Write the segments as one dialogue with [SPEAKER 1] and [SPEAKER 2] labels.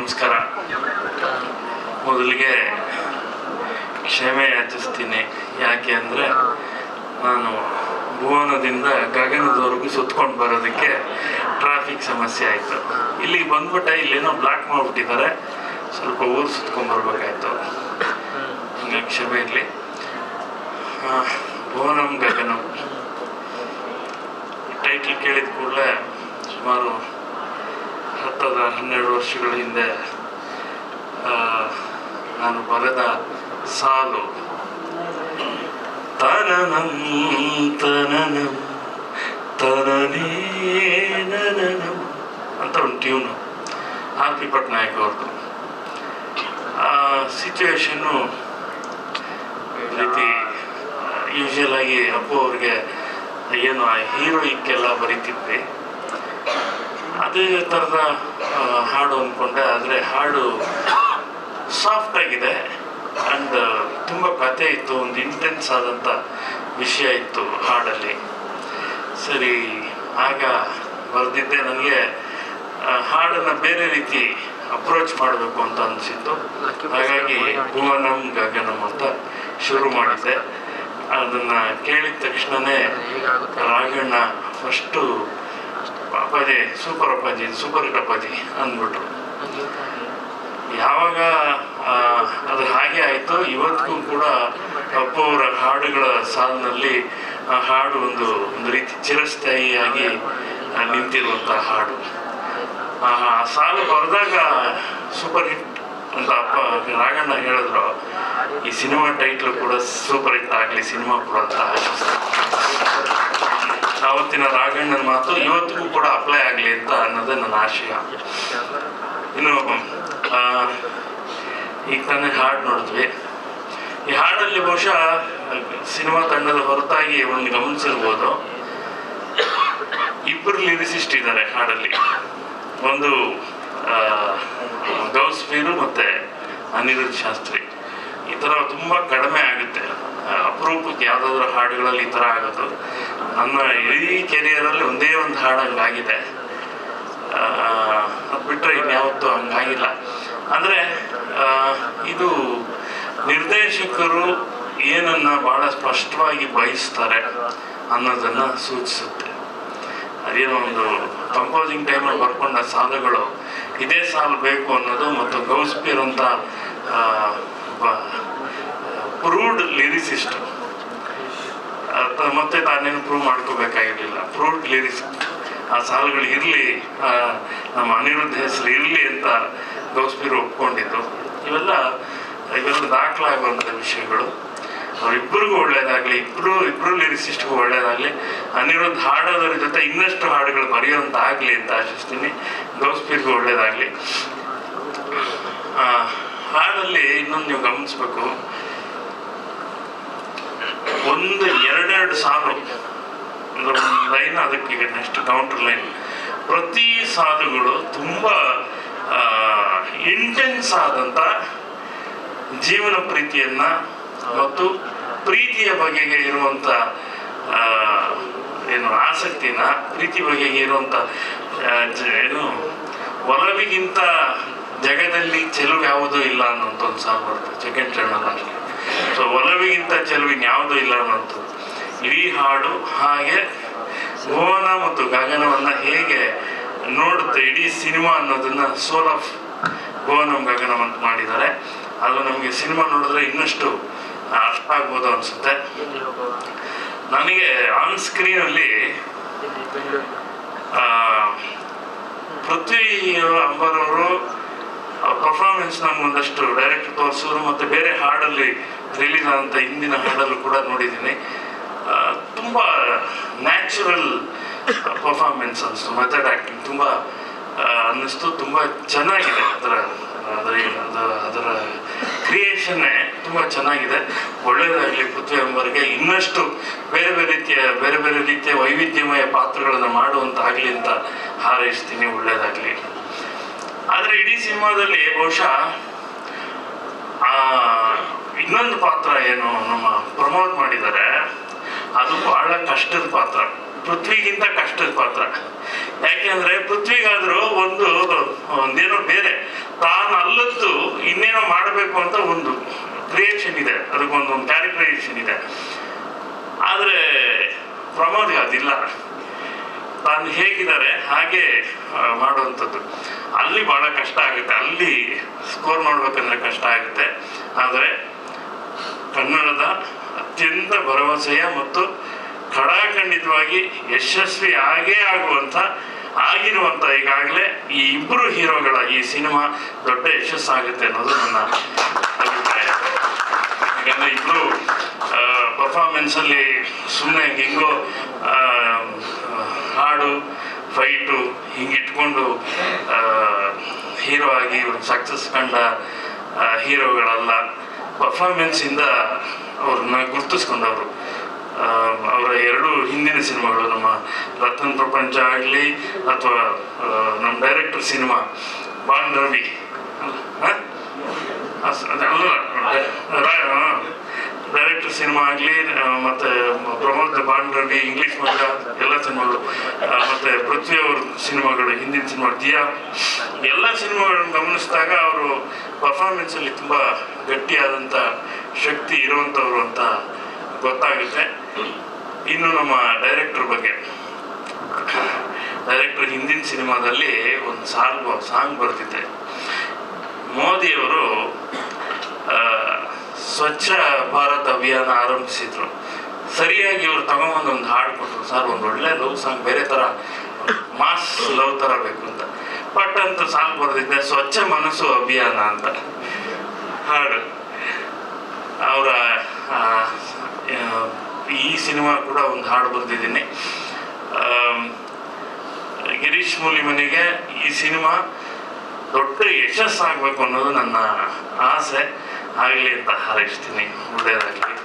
[SPEAKER 1] ನಮಸ್ಕಾರ. ಮೊದಲಿಗೆ ಕ್ಷಮೆ ಯಾಚಿಸ್ತೀನಿ. ಯಾಕೆ ಅಂದರೆ ನಾನು ಭುವನದಿಂದ ಗಗನದವರೆಗೂ ಸುತ್ಕೊಂಡು ಬರೋದಕ್ಕೆ ಟ್ರಾಫಿಕ್ ಸಮಸ್ಯೆ ಆಯಿತು. ಇಲ್ಲಿಗೆ ಬಂದ್ಬಿಟ್ಟೆ ಇಲ್ಲೇನೋ ಬ್ಲಾಕ್ ಮಾಡಿಬಿಟ್ಟಿದ್ದಾರೆ. ಸ್ವಲ್ಪ ಊರು ಸುತ್ಕೊಂಡು ಬರಬೇಕಾಯ್ತು. ಹಂಗಾಗಿ ಕ್ಷಮೆ ಇರಲಿ. ಭುವನಂ ಗಗನಂ. ಟೈಟ್ಲ್ ಕೇಳಿದ ಕೂಡಲೇ ಸುಮಾರು ಹತ್ತದ ಹನ್ನೆರಡು ವರ್ಷಗಳ ಹಿಂದೆ ನಾನು ಬರೆದ ಸಾಲು. ತನನಂ ತನನಂ ತನನೇನನಂ ಅಂತ ಒಂದು ಟ್ಯೂನು ಆರ್ ಪಿ ಪಟ್ನಾಯಕ್ ಅವ್ರದ್ದು. ಆ ಸಿಚುವೇಶನ್ನು ರೀತಿ ಯೂಶಲ್ ಆಗಿ ಅಪ್ಪು ಅವ್ರಿಗೆ, ಏನು ಆ ಹೀರೋಯಿಕ್ಕೆಲ್ಲ ಬರೀತಿದ್ವಿ. ಅದೇ ಥರದ ಹಾಡು ಅಂದ್ಕೊಂಡೆ ಆದರೆ ಹಾಡು ಸಾಫ್ಟ್ ಆಗಿದೆ. ಆ್ಯಂಡ್ ತುಂಬ ಕತೆ ಇತ್ತು. ಒಂದು ಇಂಟೆನ್ಸ್ ಆದಂಥ ವಿಷಯ ಇತ್ತು ಹಾಡಲ್ಲಿ. ಸರಿ, ಆಗ ಬರೆದಿದ್ದೆ ನನಗೆ ಹಾಡನ್ನು ಬೇರೆ ರೀತಿ ಅಪ್ರೋಚ್ ಮಾಡಬೇಕು ಅಂತ ಅನಿಸಿತ್ತು. ಹಾಗಾಗಿ ಭುವನಂ ಗಗನಂ ಅಂತ ಶುರು ಮಾಡಿದ್ದೆ. ಅದನ್ನು ಕೇಳಿದ ತಕ್ಷಣವೇ Raghanna first Appaji super Appaji, super hit Appaji ಅಂದ್ಬಿಟ್ರು. ಯಾವಾಗ ಅದು ಹಾಗೆ ಆಯಿತು, ಇವತ್ತಿಗೂ ಕೂಡ ಅಪ್ಪು ಅವರ ಹಾಡುಗಳ ಸಾಲಿನಲ್ಲಿ, ಆ, ಹಾಡು ಒಂದು ಒಂದು ರೀತಿ ಚಿರಸ್ಥಾಯಿಯಾಗಿ ನಿಂತಿರುವಂಥ ಹಾಡು. ಆ ಆ ಸಾಲು ಬರೆದಾಗ ಸೂಪರ್ ಹಿಟ್ ಅಂತ ಅಪ್ಪ ರಾಗಣ್ಣ ಹೇಳಿದ್ರು. ಈ ಸಿನಿಮಾ ಟೈಟ್ಲು ಕೂಡ ಸೂಪರ್ ಹಿಟ್ ಆಗಲಿ, ಸಿನಿಮಾ ಕೂಡ ಅಂತ ಆಶಿಸ್ತಾರೆ ಆವತ್ತಿನ ರಾಘಣ್ಣನ ಮಾತು ಇವತ್ತಿಗೂ ಕೂಡ ಅಪ್ಲೈ ಆಗಲಿ ಅಂತ ಅನ್ನೋದು ನನ್ನ ಆಶಯ. ಇನ್ನು ಈಗ ತಾನೇ ಹಾಡು ನೋಡಿದ್ವಿ. ಈ ಹಾಡಲ್ಲಿ ಬಹುಶಃ ಸಿನಿಮಾ ತಂಡದ ಹೊರತಾಗಿ ಒಂದು ಗಮನಿಸಿರ್ಬೋದು. ಇಬ್ಬರು ಲಿರಿಸಿಸ್ಟ್ ಇದ್ದಾರೆ ಹಾಡಲ್ಲಿ. ಒಂದು ಆ, ಗೌಸ್ ಫೀರು ಮತ್ತೆ ಅನಿರುದ್ಧ ಶಾಸ್ತ್ರಿ. ಥರ ತುಂಬ ಕಡಿಮೆ ಆಗುತ್ತೆ. ಅಪರೂಪಕ್ಕೆ ಯಾವುದಾದ್ರು ಹಾಡುಗಳಲ್ಲಿ ಈ ಥರ ಆಗೋದು. ನನ್ನ ಇಡೀ ಕೆರಿಯರಲ್ಲಿ ಒಂದೇ ಒಂದು ಹಾಡು ಹಂಗಾಗಿದೆ ಅದು ಬಿಟ್ಟರೆ ಇನ್ಯಾವತ್ತೂ ಹಂಗಾಗಿಲ್ಲ. ಅಂದರೆ ಇದು ನಿರ್ದೇಶಕರು ಏನನ್ನ ಭಾಳ ಸ್ಪಷ್ಟವಾಗಿ ಬಯಸ್ತಾರೆ ಅನ್ನೋದನ್ನು ಸೂಚಿಸುತ್ತೆ. ಅದೇನೋ ಒಂದು ಕಂಪೋಸಿಂಗ್ ಟೈಮಲ್ಲಿ ಬರ್ಕೊಂಡ ಸಾಲುಗಳು, ಇದೇ ಸಾಲು ಬೇಕು ಅನ್ನೋದು ಮತ್ತು ಗೌಸ್ಪೀರ್ ಅಂತ ಪ್ರೂವ್ಡ್ ಲಿರಿಸಿಸ್ಟ್. ಮತ್ತೆ ತಾನೇನು ಪ್ರೂವ್ ಮಾಡ್ಕೋಬೇಕಾಗಿರಲಿಲ್ಲ. ಪ್ರೂವ್ಡ್ ಲಿರಿಕ್ಸ್ ಆ ಸಾಲುಗಳು ಇರಲಿ ನಮ್ಮ ಅನಿರುದ್ಧ ಹೆಸರು ಇರಲಿ ಅಂತ ಗೌಸ್ಬೀರು ಒಪ್ಕೊಂಡಿದ್ದು. ಇವೆಲ್ಲ ಇವೆಲ್ಲ ದಾಖಲಾಗುವಂಥ ವಿಷಯಗಳು. ಅವರಿಬ್ಬರಿಗೂ ಒಳ್ಳೇದಾಗಲಿ ಇಬ್ಬರು ಇಬ್ಬರು ಲಿರಿಸಿಸ್ಟ್ಗೂ ಒಳ್ಳೇದಾಗಲಿ, ಅನಿರುದ್ಧ ಹಾಡೋದ್ರ ಜೊತೆ ಇನ್ನಷ್ಟು ಹಾಡುಗಳು ಬರೆಯುವಂತಾಗಲಿ ಅಂತ ಆಶಿಸ್ತೀನಿ. ಗೌಸ್ಬೀರ್ಗೂ ಒಳ್ಳೇದಾಗಲಿ. ಹಾಡಲ್ಲಿ ಇನ್ನೊಂದು ನೀವು ಗಮನಿಸ್ಬೇಕು. ಒಂದು ಎರಡೆರಡು ಸಾಲು ಲೈನ್ ಅದಕ್ಕೆ ಈಗ ನೆಕ್ಸ್ಟ್ ಕೌಂಟರ್ ಲೈನ್ ಪ್ರತಿ ಸಾಲುಗಳು ತುಂಬ ಇಂಟೆನ್ಸ್ ಆದಂಥ ಜೀವನ ಪ್ರೀತಿಯನ್ನ ಮತ್ತು ಪ್ರೀತಿಯ ಬಗೆಗೆ ಇರುವಂಥ ಏನು ಆಸಕ್ತಿನ, ಪ್ರೀತಿ ಬಗೆಗೆ ಇರುವಂಥ ಏನು, ಒಲವಿಗಿಂತ ಜಗದಲ್ಲಿ ಚೆಲುವು ಯಾವುದೂ ಇಲ್ಲ ಅನ್ನೋಂಥ ಒಂದು ಸಾಲು ಬರುತ್ತೆ ಸೆಕೆಂಡ್ ಚರಣದಲ್ಲಿ ಸೊ ಒಲವಿಗಿಂತ ಚೆಲುವಿನ ಯಾವುದೂ ಇಲ್ಲ ಅನ್ನೋಂಥದ್ದು ಇಡೀ ಹಾಡು ಹಾಗೆ ಭುವನ ಮತ್ತು ಗಗನವನ್ನ ಹೇಗೆ ನೋಡುತ್ತೆ, ಇಡೀ ಸಿನಿಮಾ ಅನ್ನೋದನ್ನ ಸೋಲ್ ಆಫ್ ಭುವನಂ ಗಗನಂ ಅಂತ ಮಾಡಿದ್ದಾರೆ. ಅದು ನಮಗೆ ಸಿನಿಮಾ ನೋಡಿದ್ರೆ ಇನ್ನಷ್ಟು ಅರ್ಥ ಆಗ್ಬೋದು ಅನ್ಸುತ್ತೆ. ನನಗೆ ಆನ್ ಸ್ಕ್ರೀನ್ ಅಲ್ಲಿ ಪೃಥ್ವಿ, ಅಂಬರವರು ಪರ್ಫಾರ್ಮೆನ್ಸ್ ನಾನು ಒಂದಷ್ಟು ಡೈರೆಕ್ಟ್ ತೋರಿಸಿದ್ರು ಮತ್ತು ಬೇರೆ ಹಾಡಲ್ಲಿ ರಿಲೀಸ್ ಆದಂಥ ಹಿಂದಿನ ಹಾಡಲ್ಲೂ ಕೂಡ ನೋಡಿದ್ದೀನಿ. ತುಂಬ ನ್ಯಾಚುರಲ್ ಪರ್ಫಾರ್ಮೆನ್ಸ್ ಅನಿಸ್ತು ಮೆಥಡ್ ಆ್ಯಕ್ಟಿಂಗ್ ತುಂಬ ಅನ್ನಿಸ್ತು, ತುಂಬ ಚೆನ್ನಾಗಿದೆ ಅದರ ಅದರ ಅದರ ಅದರ ಕ್ರಿಯೇಷನ್ನೇ ತುಂಬ ಚೆನ್ನಾಗಿದೆ. ಒಳ್ಳೆಯದಾಗಲಿ ಪೃಥ್ವಿ ಎಂಬರಿಗೆ ಇನ್ನಷ್ಟು ಬೇರೆ ಬೇರೆ ರೀತಿಯ, ಬೇರೆ ಬೇರೆ ರೀತಿಯ ವೈವಿಧ್ಯಮಯ ಪಾತ್ರಗಳನ್ನು ಮಾಡುವಂತಾಗಲಿ ಅಂತ ಹಾರೈಸ್ತೀನಿ ಒಳ್ಳೆಯದಾಗಲಿ ಆದರೆ ಇಡೀ ಸಿನಿಮಾದಲ್ಲಿ ಬಹುಶಃ, ಆ, ಇನ್ನೊಂದು ಪಾತ್ರ ಏನು ನಮ್ಮ ಪ್ರಮೋದ್ ಮಾಡಿದ್ದಾರೆ, ಅದು ಬಹಳ ಕಷ್ಟದ ಪಾತ್ರ. ಪೃಥ್ವಿಗಿಂತ ಕಷ್ಟದ ಪಾತ್ರ. ಯಾಕೆಂದ್ರೆ ಪೃಥ್ವಿಗಾದ್ರೂ ಒಂದು, ಒಂದೇನೋ ಬೇರೆ. ತಾನು ಅಲ್ಲದ್ದು ಇನ್ನೇನೋ ಮಾಡಬೇಕು ಅಂತ ಒಂದು ಕ್ರಿಯೇಷನ್ ಇದೆ. ಅದಕ್ಕೊಂದು ಕ್ಯಾರೆಕ್ಟರೈಸೇಷನ್ ಇದೆ ಆದರೆ ಪ್ರಮೋದ್ಗೆ ಅದಿಲ್ಲ. ತಾನು ಹೇಗಿದ್ದಾರೆ, ಹಾಗೆ ಮಾಡುವಂಥದ್ದು. ಅಲ್ಲಿ ಬಹಳ ಕಷ್ಟ ಆಗುತ್ತೆ. ಅಲ್ಲಿ ಸ್ಕೋರ್ ಮಾಡ್ಬೇಕಂದ್ರೆ ಕಷ್ಟ ಆಗುತ್ತೆ. ಆದರೆ ಕನ್ನಡದ ಅತ್ಯಂತ ಭರವಸೆಯ ಮತ್ತು ಖಡಾಖಂಡಿತವಾಗಿ ಯಶಸ್ವಿ ಆಗೇ ಆಗುವಂಥ, ಆಗಿರುವಂಥ ಈಗಾಗಲೇ ಈ ಇಬ್ಬರು ಹೀರೋಗಳ ಈ ಸಿನಿಮಾ ದೊಡ್ಡ ಯಶಸ್ಸಾಗುತ್ತೆ ಅನ್ನೋದು ನನ್ನ ಅಭಿಪ್ರಾಯ. ಯಾಕಂದರೆ ಇಬ್ಬರು ಪರ್ಫಾರ್ಮೆನ್ಸಲ್ಲಿ ಸುಮ್ಮನೆ ಹೆಂಗೋ ಹಾಡು ಫೈಟು ಹಿಂಗಿಟ್ಕೊಂಡು ಹೀರೋ ಆಗಿ ಇವ್ರು ಸಕ್ಸಸ್ ಕಂಡ ಹೀರೋಗಳಲ್ಲ ಪರ್ಫಾರ್ಮೆನ್ಸಿಂದ ಅವ್ರನ್ನ ಗುರ್ತಿಸ್ಕೊಂಡವರು. ಅವರ ಎರಡು ಹಿಂದಿನ ಸಿನಿಮಾಗಳು ನಮ್ಮ ರತನ್ ಪ್ರಪಂಚ ಆಗಲಿ ಅಥವಾ ನಮ್ಮ director cinema bond Ravi director cinema ಆಗಲಿ ಮತ್ತೆ ಪ್ರಮೋದ್ ಬಾಂಡ್ ರವಿ ಇಂಗ್ಲಿಷ್ ಮಗ ಎಲ್ಲ ಸಿನಿಮಾಗಳು. ಮತ್ತು ಪೃಥ್ವಿ ಅವ್ರ ಸಿನಿಮಾಗಳು ಹಿಂದಿನ ಸಿನಿಮಾ ದಿಯಾ. ಎಲ್ಲ ಸಿನಿಮಾಗಳನ್ನು ಗಮನಿಸಿದಾಗ ಅವರು ಪರ್ಫಾರ್ಮೆನ್ಸಲ್ಲಿ ತುಂಬ ಗಟ್ಟಿಯಾದಂಥ ಶಕ್ತಿ ಇರುವಂಥವ್ರು ಅಂತ ಗೊತ್ತಾಗುತ್ತೆ. ಇನ್ನು ನಮ್ಮ ಡೈರೆಕ್ಟರ್ ಬಗ್ಗೆ. ಡೈರೆಕ್ಟರ್ ಹಿಂದಿನ ಸಿನಿಮಾದಲ್ಲಿ ಒಂದು ಸಾಂಗ್ ಸಾಂಗ್ ಬರ್ತಿದ್ದೆ ಮೋದಿಯವರು ಸ್ವಚ್ಛ ಭಾರತ್ ಅಭಿಯಾನ ಆರಂಭಿಸಿದ್ರು. ಸರಿಯಾಗಿ ಇವ್ರು ತಗೊಂಬಂದೊಂದು ಹಾಡು ಕೊಟ್ಟರು ಸರ್, ಒಂದು ಒಳ್ಳೆ ಲವ್ ಸಾಂಗ್ ಬೇರೆ ಥರ ಮಾಸ್ ಲವ್ ಥರ ಬೇಕು ಅಂತ. ಬಟ್ ಅಂತ ಸಾಂಗ್ ಬರೆದಿದ್ದೆ, ಸ್ವಚ್ಛ ಮನಸ್ಸು ಅಭಿಯಾನ ಅಂತ ಹಾಡು. ಅವರ ಈ ಸಿನಿಮಾ ಕೂಡ ಒಂದು ಹಾಡು ಬರೆದಿದ್ದೀನಿ. ಗಿರೀಶ್ ಮೂಲಿಮನಿಗೆ ಈ ಸಿನಿಮಾ ದೊಡ್ಡ ಯಶಸ್ಸಾಗಬೇಕು ಅನ್ನೋದು ನನ್ನ ಆಸೆ. ಆಗಲಿ ಅಂತ ಹಾರೈಸ್ತೀನಿ. ಒಳ್ಳೆಯದಾಗಲಿ.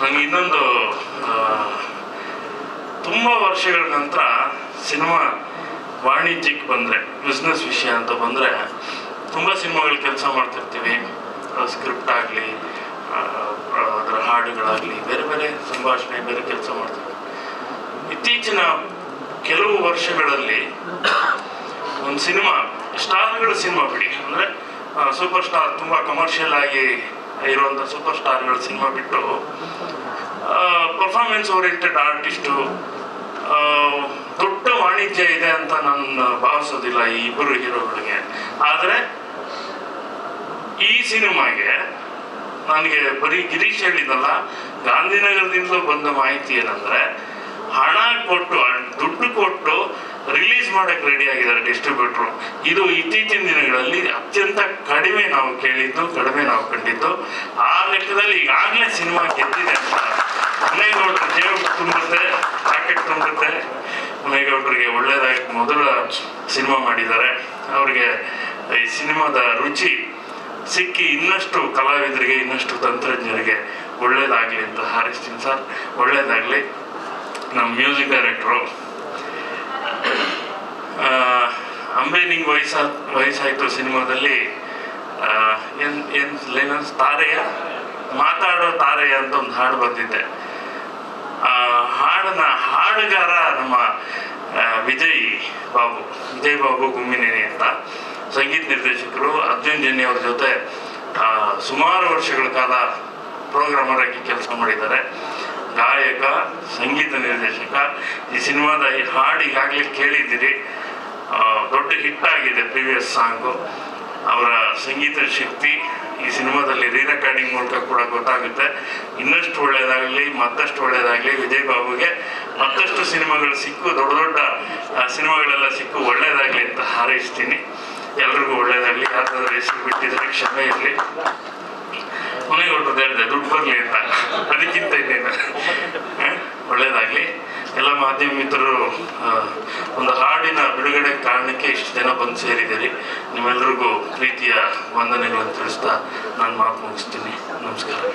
[SPEAKER 1] ನನಗೆ ಇನ್ನೊಂದು ತುಂಬ ವರ್ಷಗಳ ನಂತರ ಸಿನಿಮಾ ವಾಣಿಜ್ಯಕ್ಕೆ ಬಂದರೆ ಬಿಸ್ನೆಸ್ ವಿಷಯ ಅಂತ ಬಂದರೆ, ತುಂಬ ಸಿನಿಮಾಗಳು ಕೆಲಸ ಮಾಡ್ತಿರ್ತೀವಿ. ಸ್ಕ್ರಿಪ್ಟ್ ಆಗಲಿ ಅದರ ಹಾಡುಗಳಾಗಲಿ, ಬೇರೆ ಬೇರೆ ಸಂಭಾಷಣೆ, ಬೇರೆ ಕೆಲಸ ಮಾಡ್ತೀವಿ ಇತ್ತೀಚಿನ ಕೆಲವು ವರ್ಷಗಳಲ್ಲಿ ಒಂದು ಸಿನಿಮಾ, ಸ್ಟಾರ್ಗಳ ಸಿನಿಮಾ ಬಿಡಿ. ಅಂದರೆ ಸೂಪರ್ ಸ್ಟಾರ್ ತುಂಬ ಕಮರ್ಷಿಯಲ್ ಆಗಿ ಇರುವಂಥ ಸೂಪರ್ ಸ್ಟಾರ್ಗಳ ಸಿನಿಮಾ ಬಿಟ್ಟು ಪರ್ಫಾರ್ಮೆನ್ಸ್ ಓರಿಯೆಂಟೆಡ್ ಆರ್ಟಿಸ್ಟು ದೊಡ್ಡ ವಾಣಿಜ್ಯ ಇದೆ ಅಂತ ನಾನು ಭಾವಿಸೋದಿಲ್ಲ ಈ ಇಬ್ಬರು ಹೀರೋಗಳಿಗೆ. ಆದರೆ, ಈ ಸಿನಿಮಾಗೆ ನನಗೆ ಬರೀ ಗಿರೀಶ್ ಹೇಳಿದಲ್ಲ ಗಾಂಧಿನಗರದಿಂದಲೂ ಬಂದ ಮಾಹಿತಿ ಏನಂದ್ರೆ, ಹಣ ಕೊಟ್ಟು, ದುಡ್ಡು ಕೊಟ್ಟು ರಿಲೀಸ್ ಮಾಡಕ್ಕೆ ರೆಡಿ ಆಗಿದ್ದಾರೆ ಡಿಸ್ಟ್ರಿಬ್ಯೂಟ್ರು ಇದು ಇತ್ತೀಚಿನ ದಿನಗಳಲ್ಲಿ ಅತ್ಯಂತ ಕಡಿಮೆ ನಾವು ಕೇಳಿದ್ದು, ಕಡಿಮೆ ನಾವು ಕಂಡಿದ್ದು. ಆ ಲೆಕ್ಕದಲ್ಲಿ ಈಗಾಗಲೇ ಸಿನಿಮಾ ಗೆದ್ದಿದೆ ಅಂತ ಮುನೇಗೌಡರ ಜೇಬು ತುಂಬುತ್ತೆ ಪ್ಯಾಕೆಟ್ ತುಂಬುತ್ತೆ. ಮುನೇಗೌಡರಿಗೆ ಒಳ್ಳೇದಾಗಿ ಮೊದಲ ಸಿನಿಮಾ ಮಾಡಿದ್ದಾರೆ. ಅವ್ರಿಗೆ ಈ ಸಿನಿಮಾದ ರುಚಿ ಸಿಕ್ಕಿ ಇನ್ನಷ್ಟು ಕಲಾವಿದರಿಗೆ, ಇನ್ನಷ್ಟು ತಂತ್ರಜ್ಞರಿಗೆ ಒಳ್ಳೇದಾಗಲಿ ಅಂತ ಹಾರಿಸ್ತೀನಿ ಸರ್. ಒಳ್ಳೇದಾಗಲಿ. ನಮ್ಮ ಮ್ಯೂಸಿಕ್ ಡೈರೆಕ್ಟ್ರು ಅಂಬೆ ನಿಂಗೆ ವಯಸ್ಸ, ವಯಸ್ಸಾಯಿತು ಸಿನಿಮಾದಲ್ಲಿ ಏನ್ ಏನ್ ಲೈನನ್ಸ್ ತಾರೆಯ? ಮಾತಾಡೋ ತಾರೆಯ ಅಂತ ಒಂದು ಹಾಡು ಬಂದಿದ್ದೆ ಆ, ಹಾಡನ್ನ ಹಾಡುಗಾರ ನಮ್ಮ ವಿಜಯ್ ಬಾಬು ವಿಜಯ್ ಬಾಬು ಗುಮ್ಮಿನೇನಿ ಅಂತ. ಸಂಗೀತ ನಿರ್ದೇಶಕರು ಅರ್ಜುನ್ ಜನ್ಯ ಅವ್ರ ಜೊತೆ ಸುಮಾರು ವರ್ಷಗಳ ಕಾಲ ಪ್ರೋಗ್ರಾಮರ್ ಆಗಿ ಕೆಲಸ ಮಾಡಿದ್ದಾರೆ. ಗಾಯಕ, ಸಂಗೀತ ನಿರ್ದೇಶಕ, ಈ ಸಿನಿಮಾದ ಈ ಹಾಡು ಈಗಾಗಲೇ ಕೇಳಿದ್ದೀರಿ. ದೊಡ್ಡ ಹಿಟ್ ಆಗಿದೆ ಎಸ್ ಸಾಂಗು ಅವರ ಸಂಗೀತ ಶಕ್ತಿ ಈ ಸಿನಿಮಾದಲ್ಲಿ ರೀ ರೆಕಾರ್ಡಿಂಗ್ ಮೂಲಕ ಕೂಡ ಗೊತ್ತಾಗುತ್ತೆ. ಇನ್ನಷ್ಟು ಒಳ್ಳೆಯದಾಗಲಿ ಮತ್ತಷ್ಟು ಒಳ್ಳೆಯದಾಗಲಿ ವಿಜಯ್ ಬಾಬುಗೆ ಮತ್ತಷ್ಟು ಸಿನಿಮಾಗಳು ಸಿಕ್ಕು ದೊಡ್ಡ ದೊಡ್ಡ ಸಿನಿಮಾಗಳೆಲ್ಲ ಸಿಕ್ಕು ಒಳ್ಳೆಯದಾಗಲಿ ಅಂತ ಹಾರೈಸ್ತೀನಿ. ಎಲ್ರಿಗೂ ಒಳ್ಳೆಯದಾಗಲಿ ಯಾರಾದರೂ ಹೆಸರು ಬಿಟ್ಟಿದ್ರೆ ಕ್ಷಮೆ ಇರಲಿ. ಮನೆಗೆ ಹೊರಟು ಹೇಳಿದೆ ದುಡ್ಡು ಬರಲಿ ಅಂತ. ಅದಕ್ಕಿಂತ ಇನ್ನೇನು. ಹ? ಒಳ್ಳೇದಾಗ್ಲಿ. ಎಲ್ಲ ಮಾಧ್ಯಮ ಮಿತ್ರರು ಒಂದು ಹಾಡಿನ ಬಿಡುಗಡೆ ಕಾರಣಕ್ಕೆ ಇಷ್ಟು ಜನ ಬಂದು ಸೇರಿದ್ದೀರಿ. ನಿಮ್ಮೆಲ್ಲರಿಗೂ ಪ್ರೀತಿಯ ವಂದನೆಗಳನ್ನು ತಿಳಿಸ್ತಾ ನಾನು ಮಾತು ಮುಗಿಸ್ತೀನಿ. ನಮಸ್ಕಾರ.